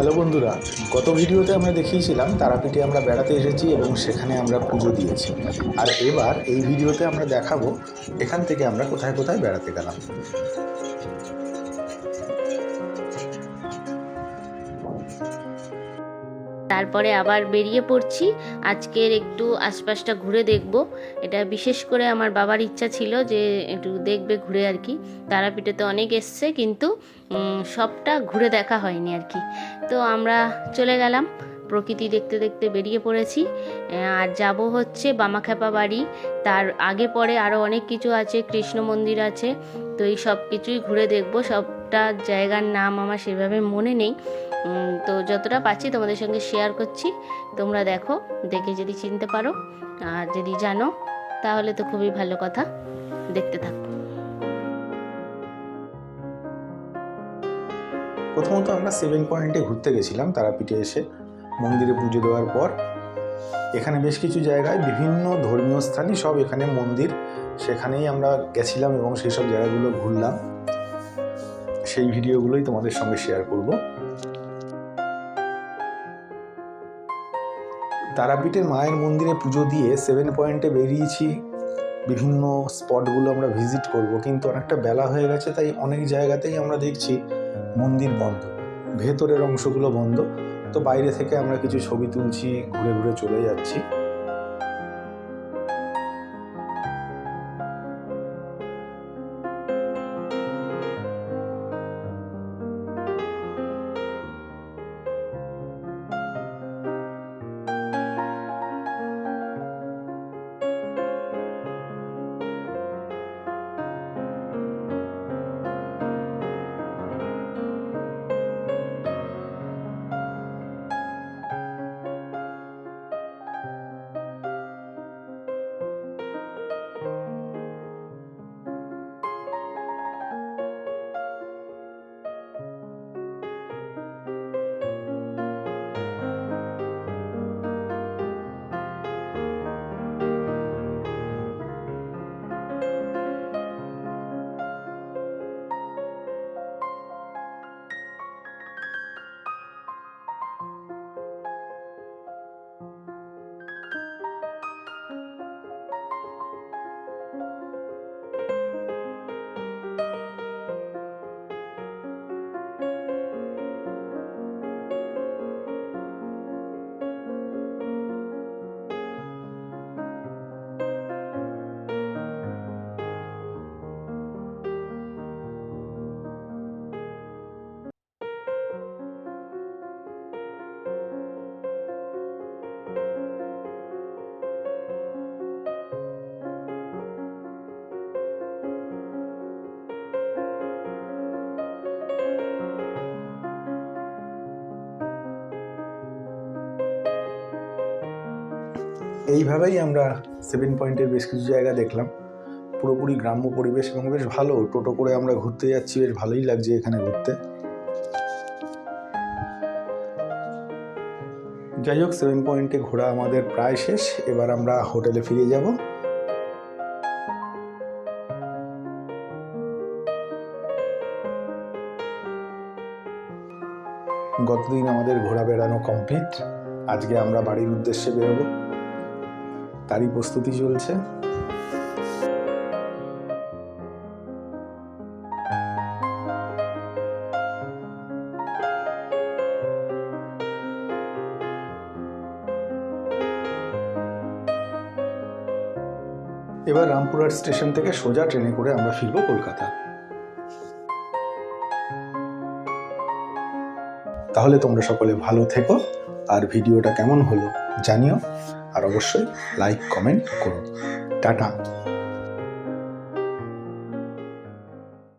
Hello বন্ধুরা, গত ভিডিওতে আমরা দেখিয়েছিলাম তারাপীঠে আমরা বেড়াতে এসেছি এবং সেখানে আমরা পুজো দিয়েছি। আর এবার এই ভিডিওতে আমরা দেখাবো এখান থেকে আমরা কোথায় কোথায় বেড়াতে গেলাম। তারপরে আবার বেরিয়ে পড়ছি। আজকের একটু আশপাশটা ঘুরে দেখব। এটা বিশেষ করে আমার বাবার ইচ্ছা ছিল যে একটু দেখবে ঘুরে আর কি। তারাপীঠে তো অনেক এসছে কিন্তু সবটা ঘুরে দেখা হয়নি আর কি। তো আমরা চলে গেলাম। প্রকৃতি দেখতে দেখতে বেরিয়ে পড়েছি। আর যাব হচ্ছে বামাখ্যাপা বাড়ি। তার আগে পরে আরও অনেক কিছু আছে, কৃষ্ণ মন্দির আছে। তো এই সব কিছুই ঘুরে দেখব। সবটা জায়গার নাম আমার সেভাবে মনে নেই। তো যতটা পাচ্ছি তোমাদের সঙ্গে শেয়ার করছি। তোমরা দেখো, দেখে যদি চিনতে পারো। আর যদি জানো, তাহলে তো খুবই ভালো কথা। দেখতে থাকো। প্রথমত আমরা সেভেন পয়েন্টে ঘুরতে গেছিলাম তারাপীঠে এসে। মন্দিরে পুজো দেওয়ার পর এখানে বেশ কিছু জায়গায় বিভিন্ন ধর্মীয় স্থানই সব এখানে মন্দির। সেখানেই আমরা গেছিলাম এবং সেই সব জায়গাগুলো ঘুরলাম। সেই ভিডিওগুলোই তোমাদের সঙ্গে শেয়ার করব। তারাপীঠের মায়ের মন্দিরে পুজো দিয়ে সেভেন পয়েন্টে বেরিয়েছি। বিভিন্ন স্পটগুলো আমরা ভিজিট করব। কিন্তু অনেকটা বেলা হয়ে গেছে, তাই অনেক জায়গাতেই আমরা দেখছি মন্দির বন্ধ। ভেতরের অংশগুলো বন্ধ। তো বাইরে থেকে আমরা কিছু ছবি তুলছি ঘুরে ঘুরে চলে যাচ্ছি। এইভাবেই আমরা সেভেন পয়েন্টের বেশ কিছু জায়গা দেখলাম। পুরোপুরি গ্রাম্য পরিবেশ এবং বেশ ভালো। টোটো করে আমরা ঘুরতে যাচ্ছি, বেশ ভালোই লাগছে এখানে ঘুরতে। যাই হোক সেভেন পয়েন্টে ঘোরা আমাদের প্রায় শেষ। এবার আমরা হোটেলে ফিরে যাব। গতদিন আমাদের ঘোরা বেড়ানো কমপ্লিট আজকে আমরা বাড়ির উদ্দেশ্যে বেরোবো। তারই প্রস্তুতি চলছে। এবার রামপুরহাট স্টেশন থেকে সোজা ট্রেনে করে আমরা ফিরবো কলকাতা। তাহলে তোমরা সকলে ভালো থেকো। আর ভিডিওটা কেমন হলো জানিও। আর অবশ্যই লাইক কমেন্ট করো। টাটা।